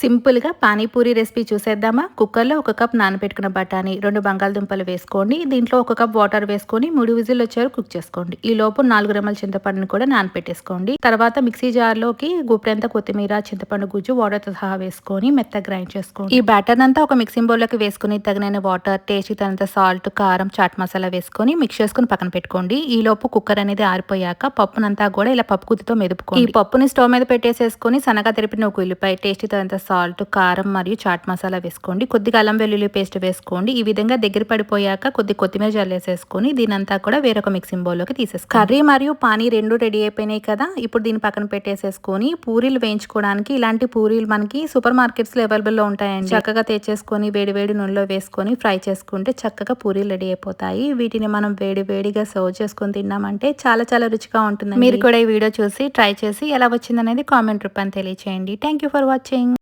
సింపుల్గా పానీపూరి రెసిపీ చూసేద్దామా? కుక్కర్లో ఒక కప్ నానబెట్టుకున్న బఠానీ రెండు బంగాళదుంపలు వేసుకోండి. దీంట్లో ఒక కప్ వాటర్ వేసుకొని మూడు విజిల్ వచ్చారు కుక్ చేసుకోండి. ఈ లోపు నాలుగు రెమ్మల చింతపండుని కూడా నానపెట్టేసుకోండి తర్వాత మిక్సీ జార్లోకి గుప్పెంత కొత్తిమీర చింతపండు గుజ్జు వాటర్తో సహా వేసుకొని మెత్త గ్రైండ్ చేసుకోండి. ఈ బ్యాటర్ అంతా ఒక మిక్సింగ్ బౌల్లోకి వేసుకుని తగినైన వాటర్ టేస్ట్ తగినంత సాల్ట్ కారం చాట్ మసాలా వేసుకొని మిక్స్ చేసుకుని పక్కన పెట్టుకోండి. ఈ లోపు కుక్కర్ అనేది ఆరిపోయాక పప్పునంతా కూడా ఇలా పప్పు కుత్తితో మెదుపుకోండి. ఈ పప్పుని స్టవ్ మీద పెట్టేసేసుకొని సన్నగా తెరిపిన ఒక ఉల్లిపాయ టేస్ట్ తగినంత సాల్ట్ కారం మరియు చాట్ మసాలా వేసుకోండి. కొద్దిగా అల్లం వెల్లుల్లి పేస్ట్ వేసుకోండి. ఈ విధంగా దగ్గర పడిపోయాక కొద్ది కొత్తిమీర జల్లేసేసుకొని దీనంతా కూడా వేరొక మిక్సింగ్ బౌల్లోకి తీసేసుకోండి. కర్రీ మరియు పానీ రెండు రెడీ అయిపోయినాయి కదా ఇప్పుడు దీని పక్కన పెట్టేసేసుకొని పూరీలు వేయించుకోవడానికి ఇలాంటి పూరీలు మనకి సూపర్ మార్కెట్స్లో అవైలబుల్లో ఉంటాయండి. చక్కగా తెచ్చేసుకొని వేడి వేడి నూనెలో వేసుకొని ఫ్రై చేసుకుంటే చక్కగా పూరీలు రెడీ అయిపోతాయి. వీటిని మనం వేడి వేడిగా సర్వ్ చేసుకొని తిన్నామంటే చాలా చాలా రుచిగా ఉంటుంది మీరు కూడా ఈ వీడియో చూసి ట్రై చేసి ఎలా వచ్చిందనేది కామెంట్ రూపాన్ని తెలియచేయండి. Thank you for watching